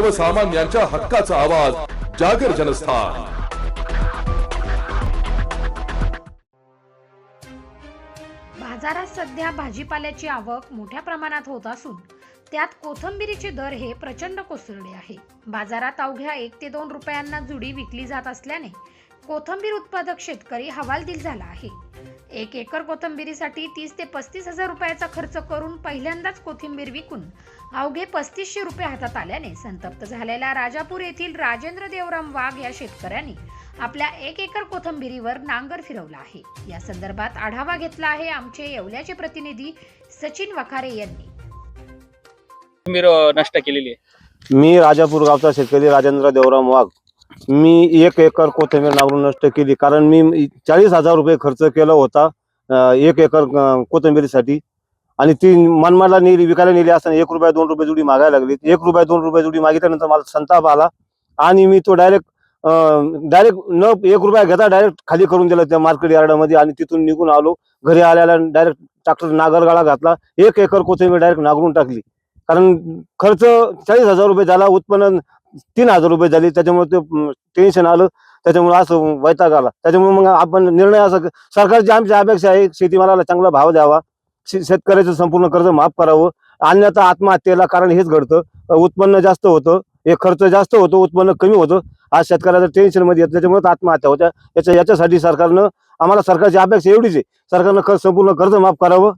सर्वसामान्यांच्या हक्काचा आवाज जागर जनस्थान. बाजारात सध्या भाजीपाल्याची आवक मोठ्या प्रमाणात होत असून त्यात कोथंबिरीचे दर हे प्रचंड कोसळले आहे. बाजारात अवघ्या एक ते दोन रुपयांना जुडी विकली जात असल्याने कोथंबीर उत्पादक शेतकरी हवालदिल झाला आहे. एक एकर कोथंबिरीसाठी तीस ते पस्तीस हजार रुपयाचा खर्च करून पहिल्यांदाच कोथिंबीर विकून अवघे पस्तीसशे रुपये हातात आल्याने संतप्त झालेल्या राजापूर येथील राजेंद्र देवराम वाघ या शेतकऱ्यांनी आपल्या एक एकर कोथंबिरीवर नांगर फिरवला आहे. या संदर्भात आढावा घेतला आहे आमचे येवल्याचे प्रतिनिधी सचिन वखारे यांनी. नष्ट केलेली मी राजापूर गावचा शेतकरी राजेंद्र देवराम वाघ. मी एक एकर कोथिंबीर नांगरून नष्ट केली कारण मी चाळीस हजार रुपये खर्च केला होता एक एकर कोथिंबीरीसाठी. आणि ती मनमाडला नेली विकायला नेली असताना एक रुपया दोन रुपये जुडी मागायला लागली. एक रुपया दोन रुपये जुडी मागितल्यानंतर मला संताप आला. आणि मी तो डायरेक्ट डायरेक्ट न एक रुपया घेता डायरेक्ट खाली करून दिला त्या मार्केट यार्डामध्ये आणि तिथून निघून आलो. घरी आल्याला डायरेक्ट ट्रॅक्टर नागरगाळा घातला. एक एकर कोथिंबीर डायरेक्ट नांगरून टाकली. कारण खर्च चाळीस हजार रुपये झाला उत्पन्न तीन हजार रुपये झाले त्याच्यामुळे ते टेन्शन आलं त्याच्यामुळे असं वैताग आला. त्याच्यामुळे मग आपण निर्णय असा सरकारची आमची अपेक्षा आहे शेतीमालाला चांगला भाव द्यावा शे- शेतकऱ्याचं संपूर्ण कर्ज माफ करावं अन्यथा आत्महत्येला कारण हेच घडतं उत्पन्न जास्त होतं हे खर्च जास्त होतो उत्पन्न कमी होतं आज शेतकऱ्याचं टेन्शनमध्ये येतं त्याच्यामुळे आत्महत्या होत्या. याच्या याच्यासाठी सरकारनं आम्हाला सरकारची अपेक्षा एवढीच आहे सरकारनं संपूर्ण कर्ज माफ करावं.